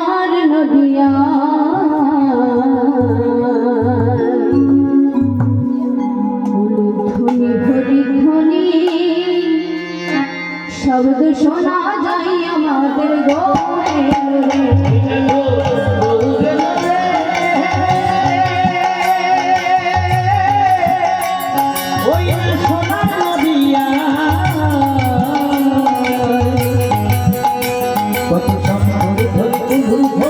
আমার নদিয়া। ধ্বনি হরি ধ্বনি শব্দ শোনা যায় আমাদের গোরে। কত Oh.